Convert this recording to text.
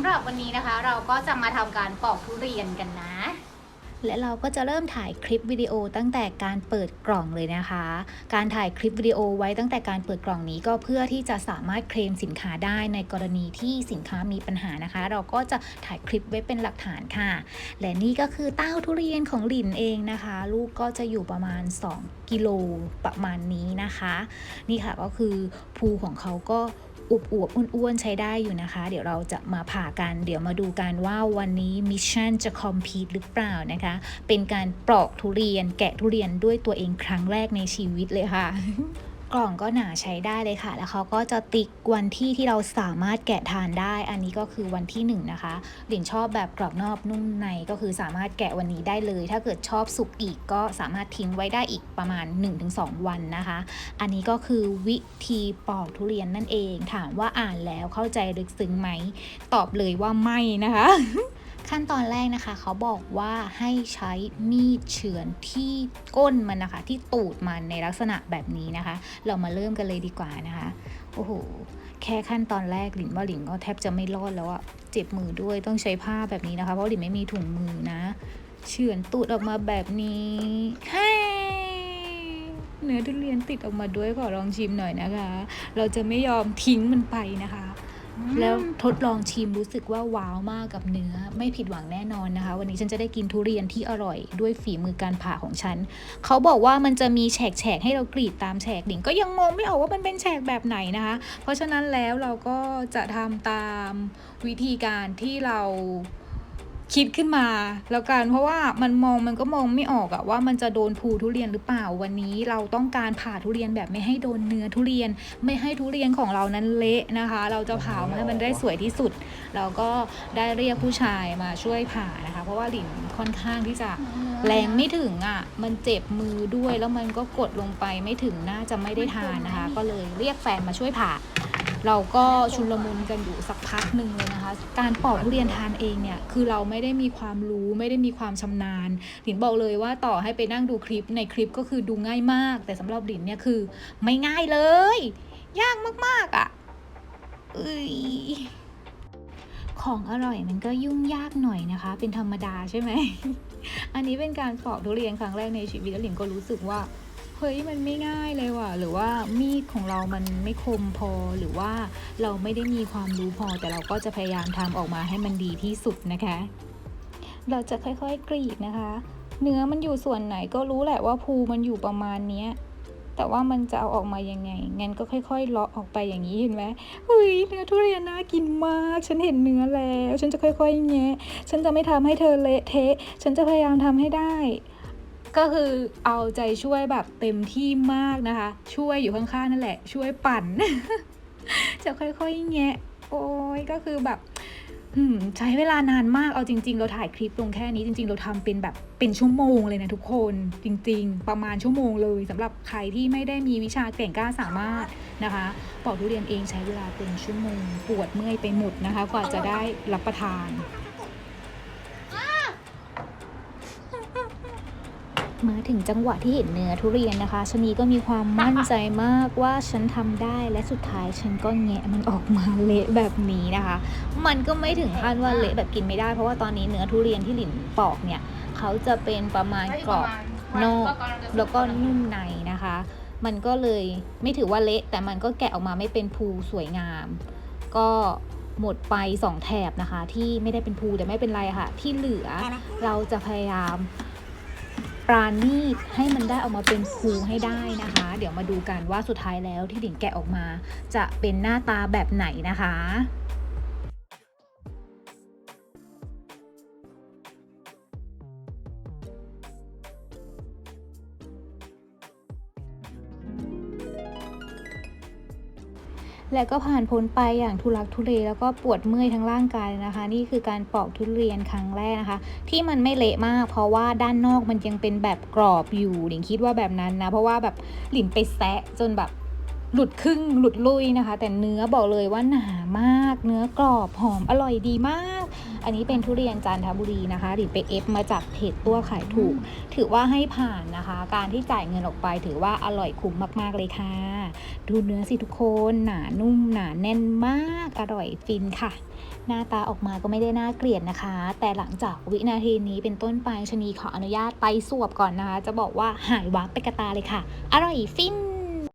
ำหรับวันนี้นะคะ เราก็จะมาทำการปอกทุเรียนกันนะ และเราก็จะเริ่มถ่ายคลิปวิดีโอตั้งแต่การเปิดกล่องเลยนะคะ การถ่ายคลิปวิดีโอไว้ตั้งแต่การเปิดกล่องนี้ก็เพื่อที่จะสามารถเคลมสินค้าได้ในกรณีที่สินค้ามีปัญหานะคะ เราก็จะถ่ายคลิปไว้เป็นหลักฐานค่ะ และนี่ก็คือเต้าทุเรียนของหลินเองนะคะ ลูกก็จะอยู่ประมาณ 2กิโลประมาณนี้นะคะ นี่ค่ะก็คือภูของเขาก็ อวบอวบๆอ้วนๆใช้ได้อยู่นะคะ เดี๋ยวเราจะมาผ่ากัน เดี๋ยวมาดูกันว่าวันนี้มิชชั่นจะคอมพลีทหรือเปล่านะคะ เป็นการปลอกทุเรียนแกะทุเรียนด้วยตัวเองครั้งแรกในชีวิตเลยค่ะ กล่องก็หนาใช้ได้เลยค่ะ แล้วเขาก็จะติ๊กวันที่ที่เราสามารถแกะทานได้ อันนี้ก็คือวันที่หนึ่งนะคะหลินชอบแบบกรอบนอกนุ่มในก็คือสามารถแกะวันนี้ได้เลย ถ้าเกิดชอบสุกอีกก็สามารถทิ้งไว้ได้อีกประมาณ 1-2 วันนะคะ อันนี้ก็คือวิธีปอกทุเรียนนั่นเอง ถามว่าอ่านแล้วเข้าใจลึกซึ้งไหม ตอบเลยว่าไม่นะคะ ขั้นตอนแรกนะคะเขาบอกว่าให้ใช้มีดเฉือนที่ก้นมันนะคะ ที่ตูดมันในลักษณะแบบนี้นะคะ เรามาเริ่มกันเลยดีกว่านะคะโอ้โหแค่ขั้นตอนแรกหลินว่าหลินก็แทบจะไม่รอดแล้วอะเจ็บมือด้วยต้องใช้ผ้าแบบนี้นะคะเพราะหลินไม่มีถุงมือนะ เฉือนตูดออกมาแบบนี้เฮ้เนื้อทุเรียนติดออกมาด้วยขอลองชิมหน่อยนะคะ เราจะไม่ยอมทิ้งมันไปนะคะ แล้วทดลองชิมรู้สึกว่าว้าวมากกับเนื้อ ไม่ผิดหวังแน่นอนนะคะ วันนี้ฉันจะได้กินทุเรียนที่อร่อยด้วยฝีมือการผ่าของฉัน เขาบอกว่ามันจะมีแฉกแฉกให้เรากรีดตามแฉกดิ่งก็ยังมองไม่ออกว่ามันเป็นแฉกแบบไหนนะคะ เพราะฉะนั้นแล้วเราก็จะทำตามวิธีการที่เรา คิดขึ้นมา แล้วกันเพราะว่ามันมองมันก็มองไม่ออกอะว่ามันจะโดนภูทุเรียนหรือเปล่าวันนี้เราต้องการผ่าทุเรียนแบบไม่ให้โดนเนื้อทุเรียน ไม่ให้ทุเรียนของเรานั้นเละนะคะ เราจะผ่ามาให้มันได้สวยที่สุด เราก็ได้เรียกผู้ชายมาช่วยผ่านะคะ เพราะว่าหลินค่อนข้างที่จะแรงไม่ถึงอะ มันเจ็บมือด้วยแล้วมันก็กดลงไปไม่ถึงน่าจะไม่ได้ทานนะคะ ก็เลยเรียกแฟนมาช่วยผ่า เราก็ชุลมุนกันอยู่สักพักหนึ่งเลยนะคะ การปอกทุเรียนทานเองเนี่ยคือเราไม่ได้มีความรู้ไม่ได้มีความชำนาญหลินบอกเลยว่าต่อให้ไปนั่งดูคลิปในคลิปก็คือดูง่ายมาก แต่สำหรับหลินเนี่ยคือไม่ง่ายเลย ยากมากๆอะ่ะเอ้ยของอร่อยมันก็ยุ่งยากหน่อยนะคะ เป็นธรรมดาใช่ไหม อันนี้เป็นการปอกทุเรียนครั้งแรกในชีวิตแล้วหลินก็รู้สึกว่า เฮ้ยมันไม่ง่ายเลยว่ะหรือว่ามีดของเรามันไม่คมพอหรือว่าเราไม่ได้มีความรู้พอ แต่เราก็จะพยายามทำออกมาให้มันดีที่สุดนะคะ เราจะค่อยๆกรีดนะคะ เนื้อมันอยู่ส่วนไหนก็รู้แหละว่าภูมันอยู่ประมาณเนี้ยแต่ว่ามันจะเอาออกมายังไง งั้นก็ค่อยๆเลาะออกไปอย่างนี้เห็นไหมเฮ้ยเนื้อทุเรียนน่ากินมาก ฉันเห็นเนื้อแล้ว ฉันจะค่อยๆแงะฉันจะไม่ทำให้เธอเละเทะ ฉันจะพยายามทำให้ได้ ก็คือเอาใจช่วยแบบเต็มที่มากนะคะ ช่วยอยู่ข้างๆนั่นแหละ ช่วยปั่น จะค่อยๆแงะ โอ้ยก็คือแบบใช้เวลานานมากเอาจริง ๆ เราถ่ายคลิปลงแค่นี้จริง ๆ เราทำเป็นแบบเป็นชั่วโมงเลยนะทุกคนจริง ๆ ประมาณชั่วโมงเลยสำหรับใครที่ไม่ได้มีวิชาเก่งกล้าสามารถนะคะปอกทุเรียนเองใช้เวลาเป็นชั่วโมง ปวดเมื่อยไปหมดนะคะ กว่าจะได้รับประทาน มาถึงจังหวะที่เห็นเนื้อทุเรียนนะคะชนีก็มีความมั่นใจมากว่าฉันทำได้และสุดท้ายฉันก็แงะมันออกมาเละแบบนี้นะคะ มันก็ไม่ถึงขั้นว่าเละแบบกินไม่ได้ เพราะว่าตอนนี้เนื้อทุเรียนที่หลินปอกเนี่ยเขาจะเป็นประมาณกรอบนอกแล้วก็นุ่มในนะคะ มันก็เลยไม่ถือว่าเละแต่มันก็แกะออกมาไม่เป็นภูสวยงาม ก็หมดไปสองแถบนะคะ ที่ไม่ได้เป็นภูแต่ไม่เป็นไรค่ะ ที่เหลือเราจะพยายาม ปราณีตให้มันได้ออกมาเป็นภูให้ได้นะคะ เดี๋ยวมาดูกันว่าสุดท้ายแล้วที่ดิ่งแกะออกมา จะเป็นหน้าตาแบบไหนนะคะ และก็ผ่านพ้นไปอย่างทุลักทุเลแล้วก็ปวดเมื่อยทั้งร่างกายนะคะ นี่คือการปอกทุเรียนครั้งแรกนะคะ ที่มันไม่เละมาก เพราะว่าด้านนอกมันยังเป็นแบบกรอบอยู่หลิงคิดว่าแบบนั้นนะ เพราะว่าแบบหลินไปแซะจนแบบหลุดครึ่งหลุดลุยนะคะ แต่เนื้อบอกเลยว่าหนามาก เนื้อกรอบหอมอร่อยดีมาก อันนี้เป็นทุเรียนจันทบุรีนะคะหรือไปเอฟมาจากเพจตัวขายถูก ถือว่าให้ผ่านนะคะ การที่จ่ายเงินออกไปถือว่าอร่อยคุ้มมากๆเลยค่ะ ดูเนื้อสิทุกคนหนานุ่มหนาแน่นมากอร่อยฟินค่ะ หน้าตาออกมาก็ไม่ได้น่าเกลียดนะคะ แต่หลังจากวินาทีนี้เป็นต้นไปชนีขออนุญาตไปสวบก่อนนะคะ จะบอกว่าหายวับไปกระตาเลยค่ะ อร่อยฟิน